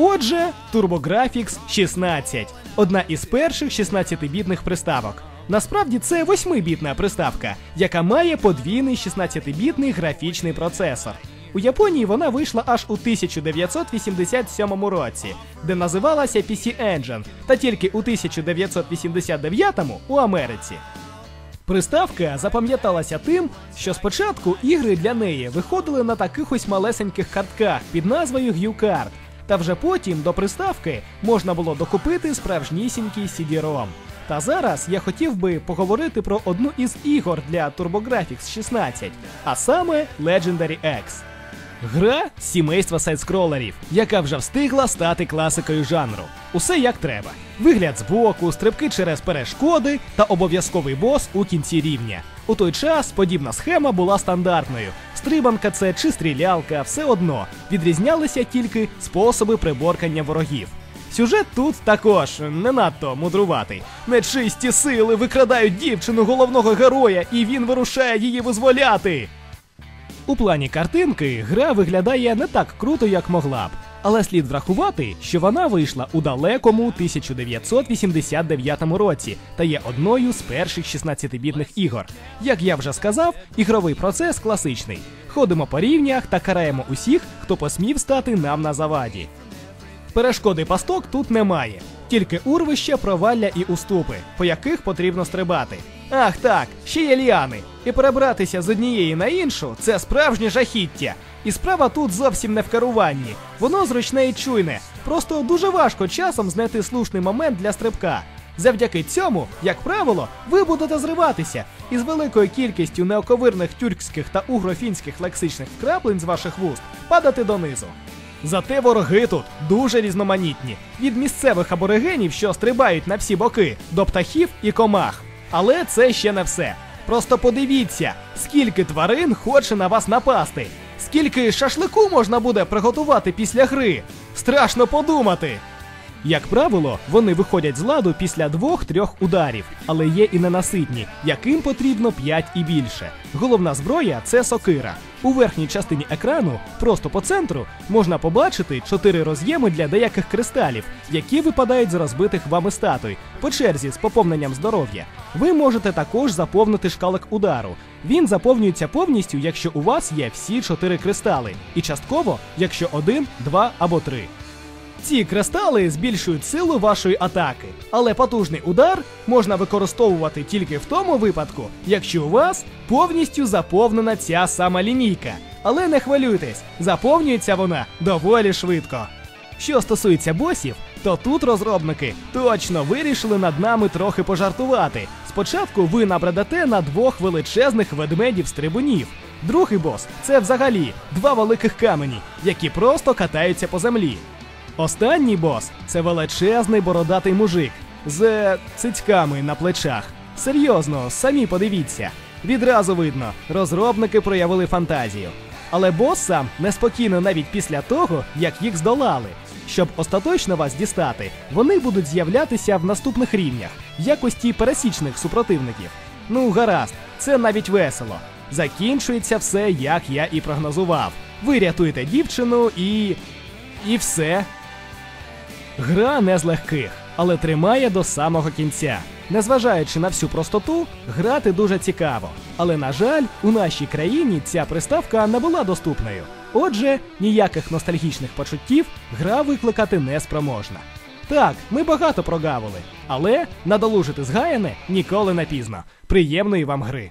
Отже, TurboGrafx 16 одна із перших 16-бітних приставок. Насправді це 8-бітна приставка, яка має подвійний 16-бітний графічний процесор. У Японії вона вийшла аж у 1987 році, де називалася PC Engine, та тільки у 1989 у Америці. Приставка запам'яталася тим, що спочатку ігри для неї виходили на таких ось малесеньких картках під назвою GuCard, та вже потім до приставки можна було докупити справжнісінький CD-ROM. Та зараз я хотів би поговорити про одну із ігор для TurboGrafx 16, а саме Legendary X. Гра сімейства сайдскролерів, яка вже встигла стати класикою жанру. Усе як треба. Вигляд збоку, стрибки через перешкоди та обов'язковий бос у кінці рівня. У той час подібна схема була стандартною. Стрибанка це чи стрілялка, все одно відрізнялися тільки способи приборкання ворогів. Сюжет тут також не надто мудруватий. Нечисті сили викрадають дівчину головного героя, і він вирушає її визволяти. У плані картинки гра виглядає не так круто, як могла б. Але слід врахувати, що вона вийшла у далекому 1989 році та є одною з перших 16-бітних ігор. Як я вже сказав, ігровий процес класичний. Ходимо по рівнях та караємо усіх, хто посмів стати нам на заваді. Перешкоди пасток тут немає, тільки урвища, провалля і уступи, по яких потрібно стрибати. Ах так, ще є ліани. І перебратися з однієї на іншу це справжнє жахіття. І справа тут зовсім не в керуванні. Воно зручне і чуйне. Просто дуже важко часом знайти слушний момент для стрибка. Завдяки цьому, як правило, ви будете зриватися і з великою кількістю неоковирних тюркських та угрофінських лексичних вкраплень з ваших вуст падати донизу. Зате вороги тут дуже різноманітні від місцевих аборигенів, що стрибають на всі боки, до птахів і комах. Але це ще не все. Просто подивіться, скільки тварин хоче на вас напасти, скільки шашлику можна буде приготувати після гри. Страшно подумати. Як правило, вони виходять з ладу після двох-трьох ударів, але є і ненаситні, яким потрібно 5 і більше. Головна зброя це сокира. У верхній частині екрану, просто по центру, можна побачити чотири роз'єми для деяких кристалів, які випадають з розбитих вами статуй, по черзі з поповненням здоров'я. Ви можете також заповнити шкалик удару. Він заповнюється повністю, якщо у вас є всі чотири кристали, і частково, якщо один, два або три. Ці кристали збільшують силу вашої атаки, але потужний удар можна використовувати тільки в тому випадку, якщо у вас повністю заповнена ця сама лінійка. Але не хвилюйтесь, заповнюється вона доволі швидко. Що стосується босів, то тут розробники точно вирішили над нами трохи пожартувати. Спочатку ви набредете на двох величезних ведмедів-стрибунів. Другий бос це взагалі два великих камені, які просто катаються по землі. Останній бос це величезний бородатий мужик з цицьками на плечах. Серйозно, самі подивіться. Відразу видно, розробники проявили фантазію. Але бос сам неспокійно навіть після того, як їх здолали. Щоб остаточно вас дістати, вони будуть з'являтися в наступних рівнях, в якості пересічних супротивників. Ну, гаразд, це навіть весело. Закінчується все, як я і прогнозував. Ви рятуєте дівчину і. і все. Гра не з легких, але тримає до самого кінця. Незважаючи на всю простоту, грати дуже цікаво. Але, на жаль, у нашій країні ця приставка не була доступною. Отже, ніяких ностальгічних почуттів гра викликати не спроможна. Так, ми багато прогавили, але надолужити згаяне ніколи не пізно. Приємної вам гри!